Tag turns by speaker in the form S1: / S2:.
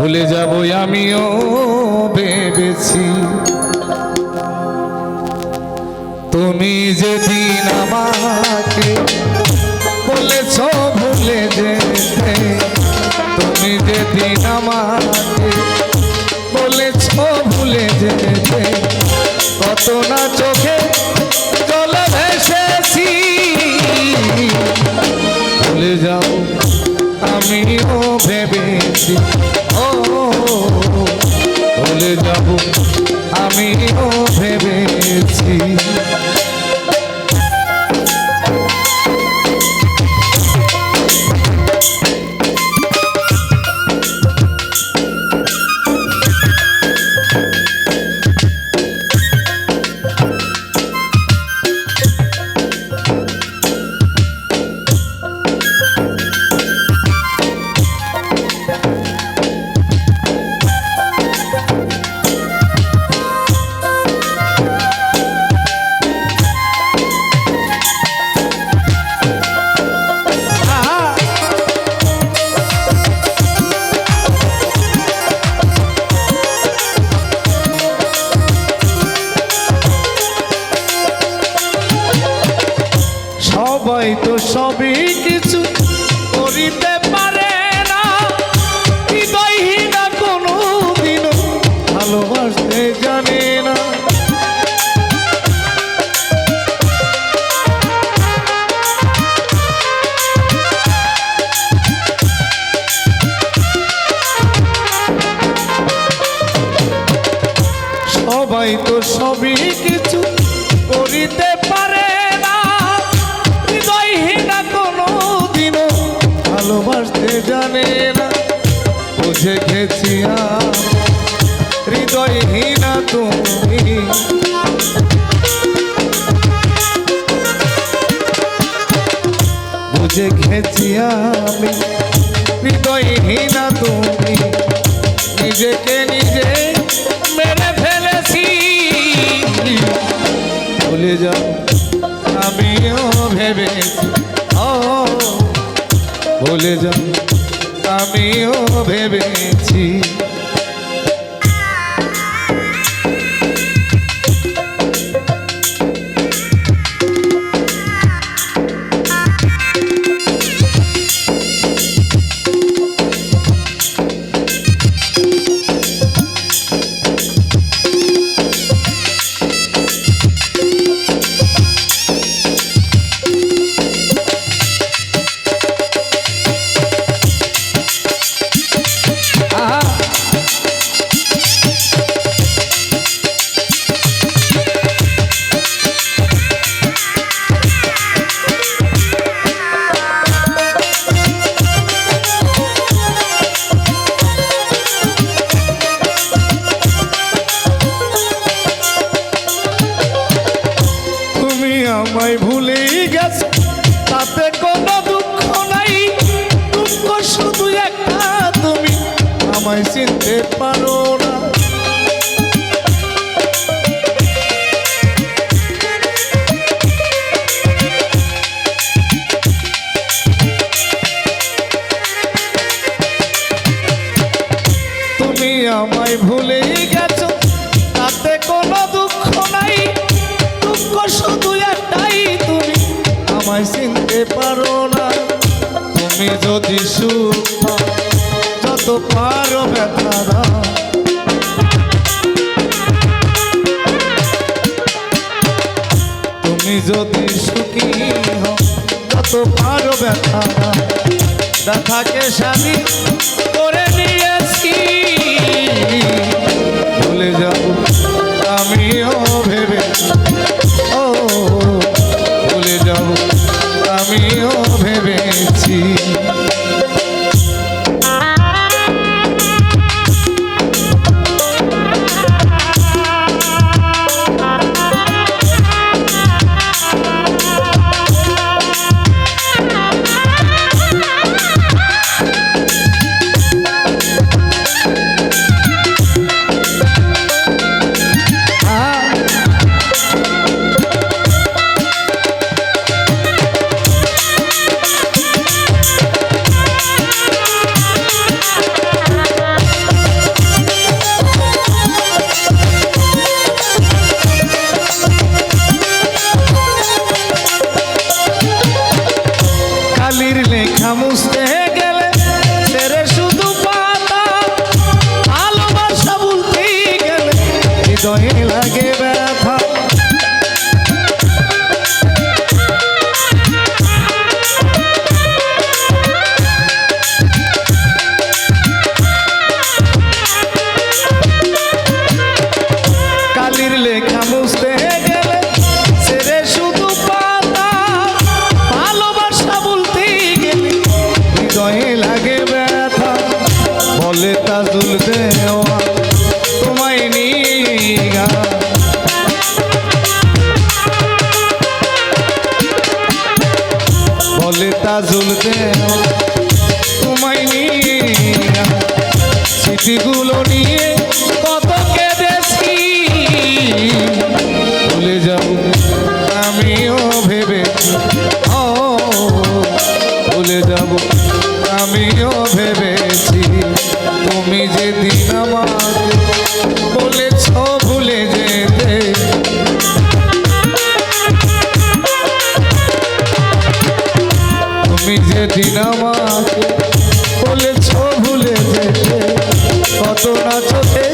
S1: ভুলে যাব আমিও ভেবেছি। তুমি যেদিন আমাকে বলেছ ভুলে যেতে, তুমি যেদিন আমাকে বলেছ ভুলে যেতে, কত না চোখে জল ভেসেছি। ভুলে যাও আমিও ভেবেছি। আমিও সবাই তো সবই কিছু করিতে পারে না। হৃদয়হীনা কোনো দিনও ভালোবাসতে জানে না। বুঝে গেছি হৃদয়হীনা তুমি। বুঝে গেছি আমি হৃদয়হীনা তুমি। নিজেকে নিজে ভুলে যাও। আমিও ভেবেছি ভুলে যাও। আমিও ভেবেছি আমায় চিনতে পারো না। তুমি আমায় ভুলেই গেছো, তাতে কোনো দুঃখ নাই। দুঃখ শুধু একটাই, তুমি আমায় চিনতে পারো না। তুমি যদি সুখ যত পারো ব্যথারা তুমি যদি সুখী হও, যত পারো ব্যথারা ব্যথাকে স্বাধীন করে নিয়েছি ভুলে যাব লাগে তাজুল দেওয়া তোমায় নিয়ে স্মৃতিগুলো নিয়ে বলেছ ভুলে